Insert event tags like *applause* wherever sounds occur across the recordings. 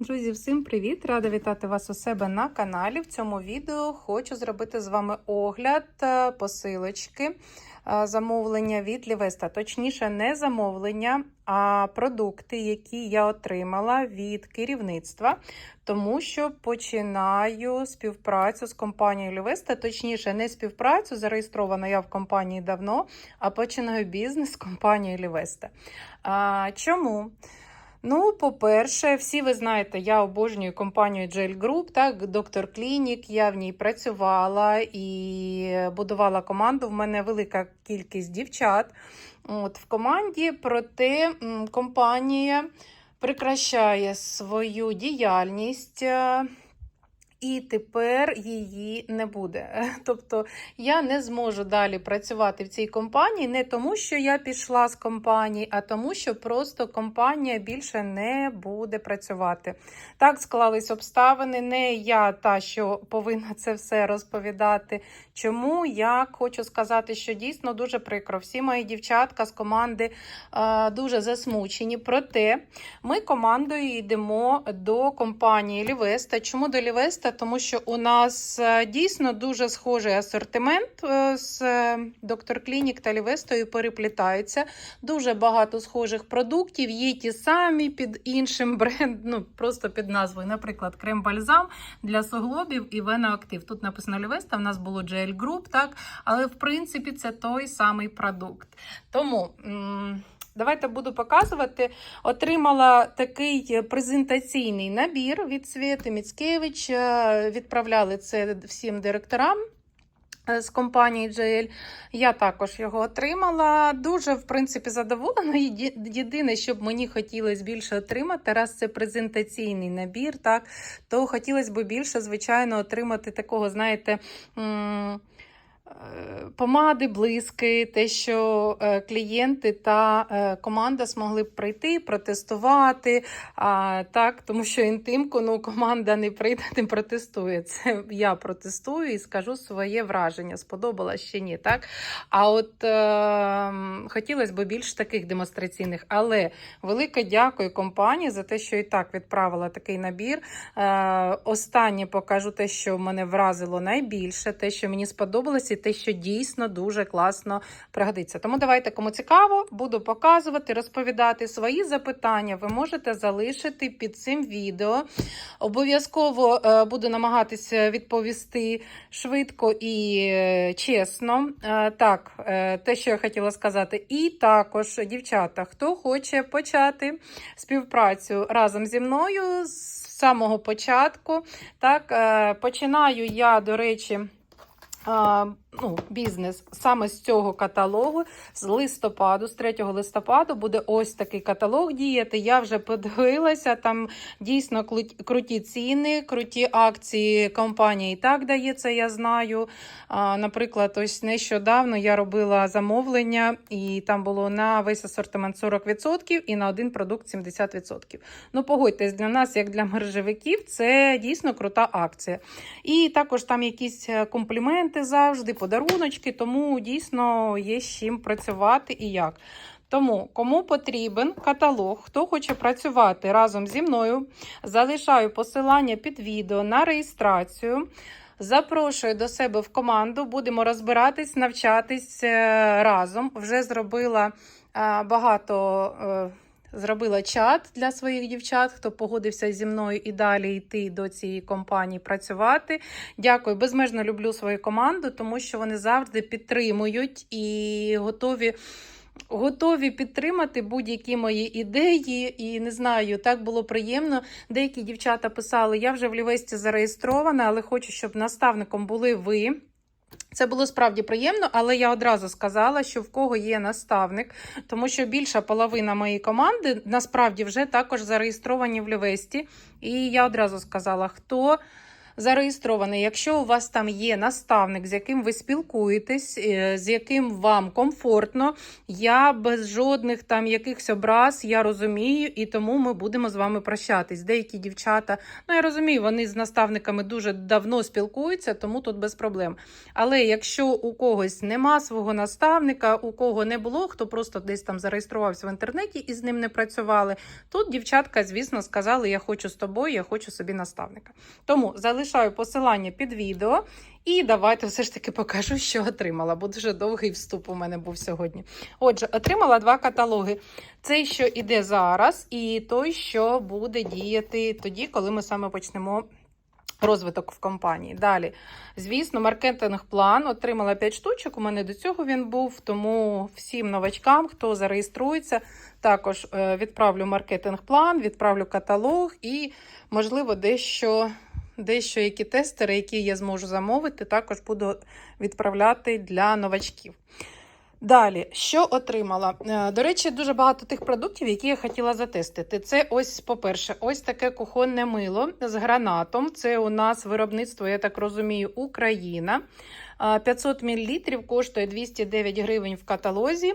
Друзі, всім привіт! Рада вітати вас у себе на каналі. В цьому відео хочу зробити з вами огляд е, посилочки е, замовлення від Лівеста. Точніше, не замовлення, а продукти, які я отримала від керівництва, тому що починаю співпрацю з компанією Лівеста. Точніше, не співпрацю, зареєстрована я в компанії давно, а починаю бізнес з компанією Лівеста. Чому? Ну, по-перше, всі ви знаєте, я обожнюю компанію Gel Group, так, доктор Клінік. Я в ній працювала і будувала команду. В мене велика кількість дівчат от, в команді, проте компанія прикращає свою діяльність. І тепер її не буде. *laughs* Тобто я не зможу далі працювати в цій компанії не тому, що я пішла з компанії, а тому, що просто компанія більше не буде працювати. Так склались обставини. Не я та, що повинна це все розповідати. Чому я хочу сказати, що дійсно дуже прикро. Всі мої дівчатка з команди е, дуже засмучені. Проте ми командою йдемо до компанії Лівеста. Чому до Лівеста? Тому що у нас е, дійсно дуже схожий асортимент е, з е, доктор Клінік та Лівестою переплітаються. Дуже багато схожих продуктів. Є ті самі під іншим *laughs* брендом, ну просто під назвою, наприклад, крем-бальзам для суглобів і веноактив. Тут написано Лівеста, в нас було Gel Group, так, але в принципі це той самий продукт. Тому. Давайте буду показувати. Отримала такий презентаційний набір від Свєти Міцкевич. Е, Відправляли це всім директорам е, з компанії JL. Я також його отримала. Дуже, в принципі, задоволена. Єдине, що б мені хотілося більше отримати, раз це презентаційний набір, так, то хотілося б більше, звичайно, отримати такого, знаєте. Помади, блиски, те, що е, клієнти та е, команда змогли б прийти, протестувати. А, так, тому що інтимку ну, команда не прийде, не протестує. Це я протестую і скажу своє враження. Сподобалось чи ні. Так? А от е, хотілося б більш таких демонстраційних, але велике дякую компанії за те, що і так відправила такий набір. Е, останнє покажу те, що мене вразило найбільше, те, що мені сподобалось, і те, що дійсно дуже класно пригодиться. Тому давайте, кому цікаво, буду показувати, розповідати свої запитання. Ви можете залишити під цим відео. Обов'язково е, буду намагатися відповісти швидко і е, чесно. Е, так, те, що я хотіла сказати. І також, дівчата, хто хоче почати співпрацю разом зі мною з самого початку. Так, починаю я, до речі. Ну, бізнес саме з цього каталогу з листопаду, з 3 листопаду буде ось такий каталог діяти. Я вже подивилася, там дійсно круті ціни, круті акції компанія і так дає це, я знаю. А, Наприклад, ось нещодавно я робила замовлення, і там було на весь асортимент 40% і на один продукт 70%. Ну, погодьтесь, для нас, як для мережевиків, це дійсно крута акція. І також там якісь е, компліменти завжди, подаруночки, тому дійсно є з чим працювати і як. Тому, кому потрібен каталог, хто хоче працювати разом зі мною, залишаю посилання під відео на реєстрацію. Запрошую до себе в команду, будемо розбиратись, навчатись е, разом. Вже зробила е, багато. Зробила чат для своїх дівчат, хто погодився зі мною і далі йти до цієї компанії працювати. Дякую, безмежно люблю свою команду, тому що вони завжди підтримують і готові. Готові підтримати будь-які мої ідеї, і не знаю, так було приємно. Деякі дівчата писали: я вже в Лівесті зареєстрована, але хочу, щоб наставником були ви. Це було справді приємно, але я одразу сказала, що в кого є наставник, тому що більша половина моєї команди насправді вже також зареєстровані в Лівесті. І я одразу сказала, хто зареєстрований, якщо у вас там є наставник, з яким ви спілкуєтесь, е, з яким вам комфортно, я без жодних там якихось образ, я розумію, і тому ми будемо з вами прощатись. Деякі дівчата, ну я розумію, вони з наставниками дуже давно спілкуються, тому тут без проблем. Але якщо у когось нема свого наставника, у кого не було, хто просто десь там зареєструвався в інтернеті і з ним не працювали, тут дівчатка, звісно, сказали: Я хочу з тобою, я хочу собі наставника. Тому залишаю посилання під відео. І давайте все ж таки покажу, що отримала, бо дуже довгий вступ у мене був сьогодні. Отже, отримала два каталоги: цей, що іде зараз, і той, що буде діяти тоді, коли ми саме почнемо. Розвиток в компанії. Далі, звісно, маркетинг-план отримала 5 штучок. У мене до цього він був. Тому всім новачкам, хто зареєструється, також е, відправлю маркетинг-план, відправлю каталог і, можливо, дещо дещо які тестери, які я зможу замовити, також буду відправляти для новачків. Далі, що отримала? Е, До речі, дуже багато тих продуктів, які я хотіла затестити. Це ось, по-перше, ось таке кухонне мило з гранатом. Це у нас виробництво, я так розумію, Україна. Е, 500 мл коштує 209 гривень в каталозі.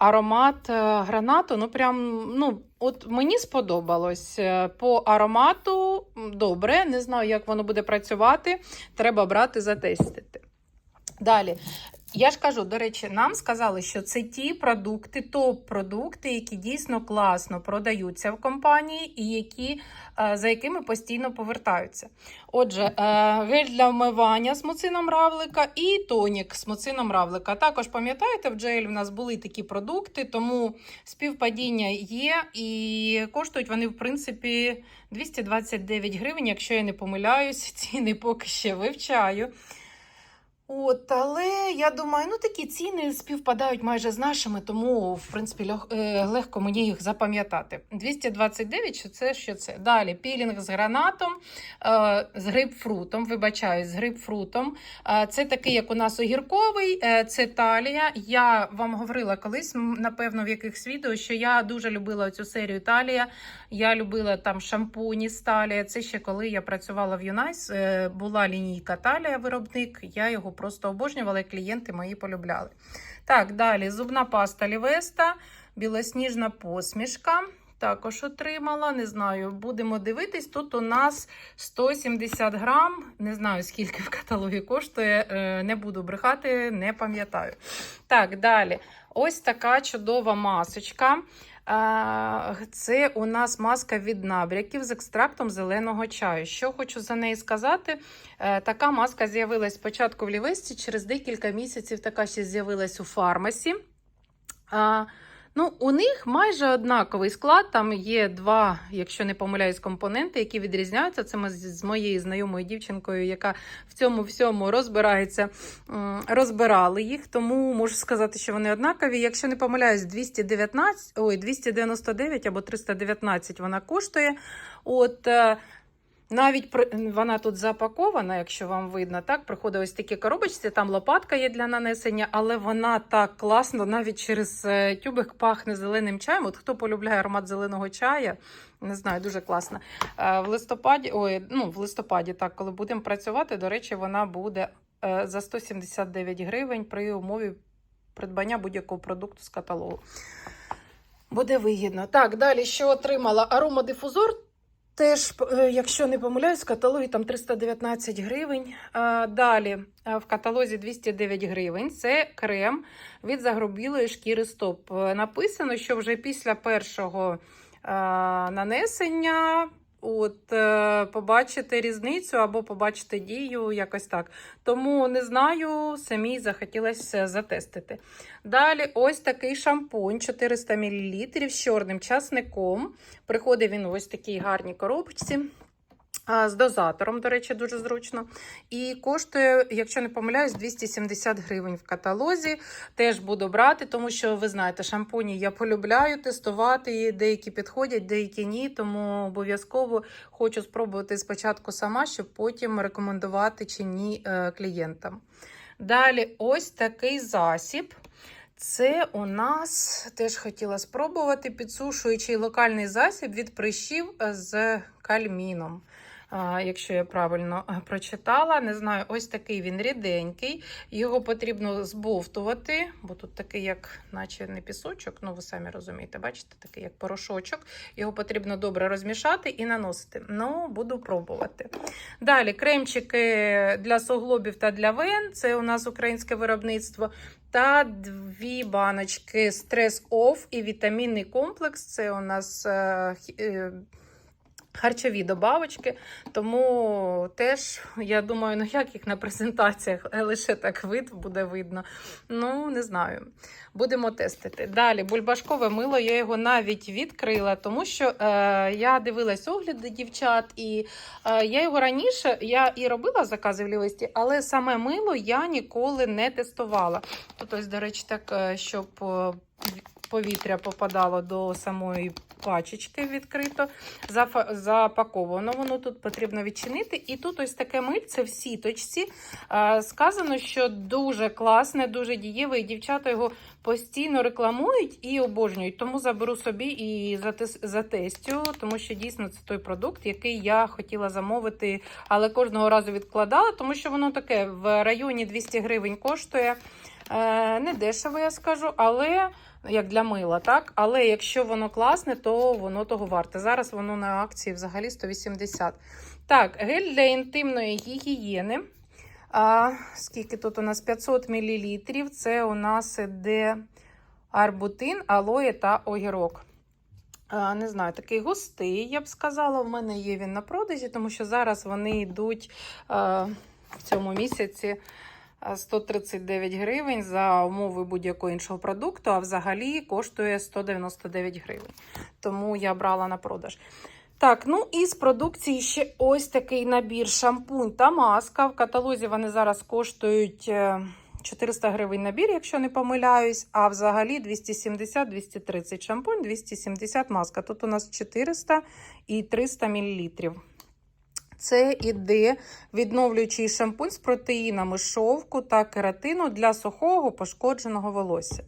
Аромат е, гранату, ну прям, ну, от мені сподобалось. Е, По аромату добре, не знаю, як воно буде працювати. Треба брати, затестити. Далі. Я ж кажу, до речі, нам сказали, що це ті продукти, топ-продукти, які дійсно класно продаються в компанії і які, е, за якими постійно повертаються. Отже, е, гель для вмивання з муцином равлика і тонік з муцином равлика. Також пам'ятаєте, в джелі в нас були такі продукти, тому співпадіння є і коштують вони, в принципі, 229 гривень, якщо я не помиляюсь, ціни поки ще вивчаю. От, але я думаю, ну такі ціни співпадають майже з нашими, тому в принципі е, легко мені їх запам'ятати. 229, що це, що це. Далі пілінг з гранатом, е, з грейпфрутом. Вибачаю, з грейпфрутом. Е, це такий, як у нас огірковий, це талія. Я вам говорила колись, напевно, в якихось відео, що я дуже любила цю серію талія. Я любила там шампуні з талія. Це ще коли я працювала в Юнайс, була лінійка талія виробник. Я його просто обожнювала, і клієнти мої полюбляли. Так, далі зубна паста Лівеста, білосніжна посмішка. Також отримала, не знаю, будемо дивитись. Тут у нас 170 грам. Не знаю, скільки в каталогі коштує. е, Не буду брехати, не пам'ятаю. Так, далі. Ось така чудова масочка. Це у нас маска від набряків з екстрактом зеленого чаю. Що хочу за неї сказати? Е, Така маска з'явилась спочатку в Лівесті, через декілька місяців така ще з'явилась у фармасі. Ну, у них майже однаковий склад. Там є два, якщо не помиляюсь, компоненти, які відрізняються. Це ми з моєю знайомою дівчинкою, яка в цьому всьому розбирається, розбирали їх. Тому можу сказати, що вони однакові. Якщо не помиляюсь, 219, ой, 299 або 319 вона коштує. От. Навіть вона тут запакована, якщо вам видно, так приходить ось такі коробочці. Там лопатка є для нанесення, але вона так класно, навіть через е, тюбик пахне зеленим чаєм. От хто полюбляє аромат зеленого чая, не знаю, дуже класно. Е, В листопаді, ой, ну в листопаді, так, коли будемо працювати, до речі, вона буде е, за 179 гривень при умові придбання будь-якого продукту з каталогу. Буде вигідно. Так, далі що отримала? Аромадифузор. Теж, е, якщо не помиляюсь, в каталозі там 319 гривень. Далі е, в каталозі 209 гривень. Це крем від загрубілої шкіри стоп. Е, Написано, що вже після першого нанесення от, е, побачите різницю або побачити дію, якось так. Тому не знаю, самі захотілося затестити. Далі ось такий шампунь 400 мл з чорним часником. Приходить він ось ось такій гарній коробочці. З дозатором, до речі, дуже зручно. І коштує, якщо не помиляюсь, 270 гривень в каталозі. Теж буду брати, тому що ви знаєте, шампуні я полюбляю тестувати. і Деякі підходять, деякі ні. Тому обов'язково хочу спробувати спочатку сама, щоб потім рекомендувати чи ні е, клієнтам. Далі, ось такий засіб. Це у нас теж хотіла спробувати підсушуючий локальний засіб від прищів з кальміном. Якщо я правильно прочитала. Не знаю, ось такий він ріденький. Його потрібно збовтувати, бо тут такий, як наче не пісочок, ну ви самі розумієте, бачите, такий як порошочок. Його потрібно добре розмішати і наносити. Ну, буду пробувати. Далі кремчики для суглобів та для вен. Це у нас українське виробництво. Та дві баночки стрес оф і вітамінний комплекс. Це у нас е, е, харчові добавочки. Тому теж, я думаю, ну як їх на презентаціях, е, лише так вид буде видно. Ну, не знаю. Будемо тестити. Далі, бульбашкове мило, я його навіть відкрила, тому що е, я дивилась огляди дівчат, і е, я його раніше я і робила закази в лівості, але саме мило я ніколи не тестувала. Тут ось, до речі, так, е, щоб е, повітря попадало до самої пачечки відкрито, запаковано. Воно тут потрібно відчинити. І тут ось таке мильце в сіточці. Сказано, що дуже класне, дуже дієве, і дівчата його постійно рекламують і обожнюють. Тому заберу собі і затестю, тому що дійсно це той продукт, який я хотіла замовити, але кожного разу відкладала, тому що воно таке в районі 200 гривень коштує. Е, Не дешево, я скажу, але як для мила, так? Але якщо воно класне, то воно того варте. Зараз воно на акції взагалі 180. Так, гель для інтимної гігієни. А, скільки тут у нас 500 мл. Це у нас іде арбутин, алоє та огірок. А, не знаю, такий густий, я б сказала. В мене є він на продажі, тому що зараз вони йдуть а, в цьому місяці. А, 139 гривень за умови будь-якого іншого продукту, а взагалі коштує 199 гривень. Тому я брала на продаж. Так, ну і з продукції ще ось такий набір шампунь та маска. В каталозі вони зараз коштують е, 400 гривень набір, якщо не помиляюсь. А взагалі 270-230 шампунь, 270 маска. Тут у нас 400 і 300 мл. Це іде відновлюючий шампунь з протеїнами шовку та кератину для сухого пошкодженого волосся.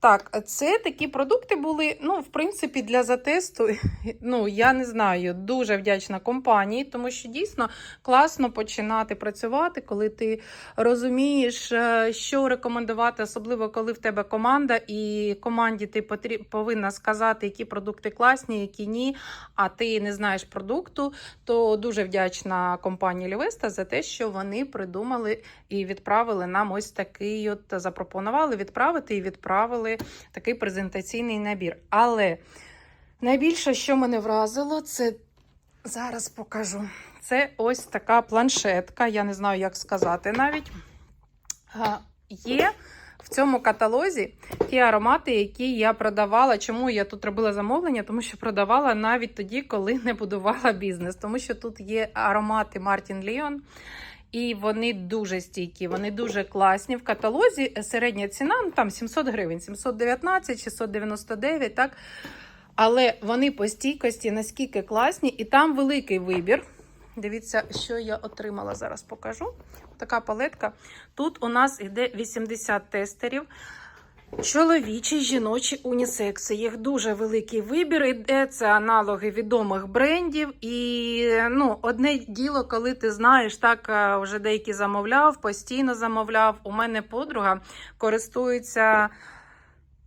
Так, це такі продукти були, ну, в принципі, для затесту. *laughs* Ну, я не знаю, дуже вдячна компанії, тому що дійсно класно починати працювати, коли ти розумієш, е, що рекомендувати, особливо коли в тебе команда, і команді ти потрі- повинна сказати, які продукти класні, які ні, а ти не знаєш продукту. То дуже вдячна компанії Лівеста за те, що вони придумали і відправили нам ось такий, от запропонували відправити і відправили такий презентаційний набір. Але найбільше, що мене вразило, це зараз покажу. Це ось така планшетка. Я не знаю, як сказати навіть. Є в цьому каталозі ті аромати, які я продавала. Чому я тут робила замовлення? Тому що продавала навіть тоді, коли не будувала бізнес. Тому що тут є аромати Мартін Ліон. І вони дуже стійкі, вони дуже класні. В каталозі середня ціна ну, там 700 гривень, 719, 699, так. Але вони по стійкості наскільки класні, і там великий вибір. Дивіться, що я отримала зараз. Покажу. Така палетка. Тут у нас йде 80 тестерів. Чоловічі, жіночі унісекси. Їх дуже великий вибір. Іде це аналоги відомих брендів. І ну, одне діло, коли ти знаєш, так е, вже деякі замовляв, постійно замовляв. У мене подруга користується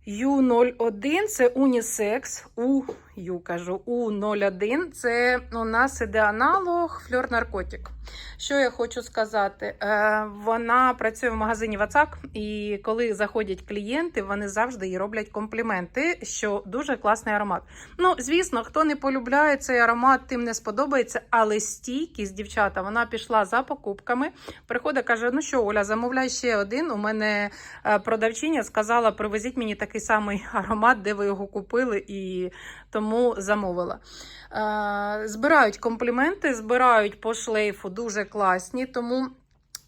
U01, це унісекс. У Ю кажу, У01 це у нас іде аналог фльор наркотик. Що я хочу сказати? Е, вона працює в магазині Вацак, і коли заходять клієнти, вони завжди їй роблять компліменти, що дуже класний аромат. Ну, звісно, хто не полюбляє цей аромат, тим не сподобається, але стійкість, дівчата, вона пішла за покупками. Приходить, каже: Ну що, Оля, замовляй ще один. У мене е, продавчиня сказала, привезіть мені такий самий *laughs* аромат, де ви його купили, і тому замовила. Е, Збирають компліменти, збирають по шлейфу дуже класні, тому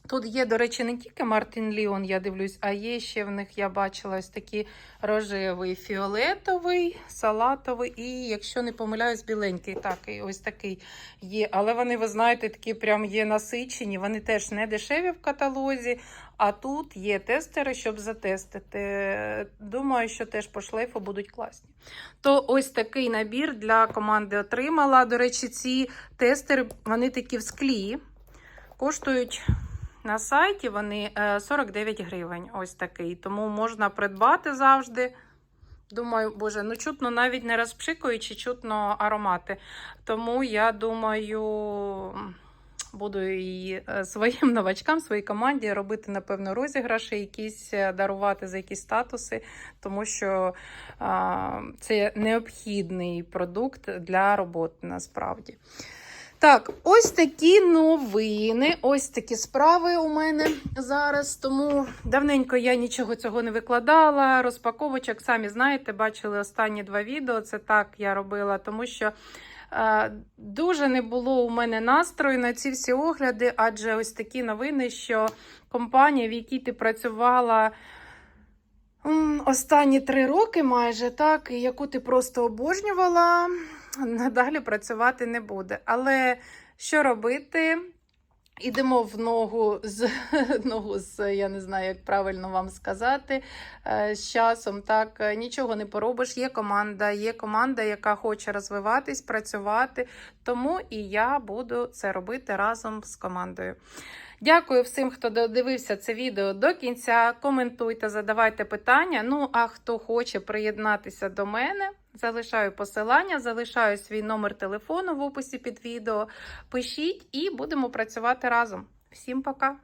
Тут є, до речі, не тільки Мартин Ліон, я дивлюсь, а є ще в них, я бачила ось такий рожевий, фіолетовий, салатовий і, якщо не помиляюсь, біленький. Так, ось такий є. Але вони, ви знаєте, такі прям є насичені. Вони теж не дешеві в каталозі. А тут є тестери, щоб затестити. Думаю, що теж по шлейфу будуть класні. То ось такий набір для команди отримала. До речі, ці тестери вони такі в склі. Коштують на сайті вони е, 49 гривень. Ось такий. Тому можна придбати завжди. Думаю, боже, ну чутно навіть не розпшикуючи, чутно аромати. Тому я думаю, буду і е, своїм *laughs* новачкам, своїй команді робити, напевно, розіграші, якісь е, дарувати за якісь статуси, тому що а, це необхідний продукт для роботи насправді. Так, ось такі новини, ось такі справи у мене зараз. Тому давненько я нічого цього не викладала. Розпаковочок, самі знаєте, бачили останні два відео. Це так я робила, тому що е, дуже не було у мене настрою на ці всі огляди, адже ось такі новини, що компанія, в якій ти працювала. Останні три роки майже так, яку ти просто обожнювала, *laughs* надалі працювати не буде. Але що робити? Ідемо в ногу з *laughs* ногу з, я не знаю, як правильно вам сказати. е, З часом так е, нічого не поробиш. Є команда, є команда, яка хоче розвиватись, працювати. Тому і я буду це робити разом з командою. Дякую всім, хто додивився це відео до кінця. Коментуйте, задавайте питання. Ну, а хто хоче приєднатися до мене, залишаю посилання, залишаю свій номер телефону в описі під відео. Пишіть і будемо працювати разом. Всім пока!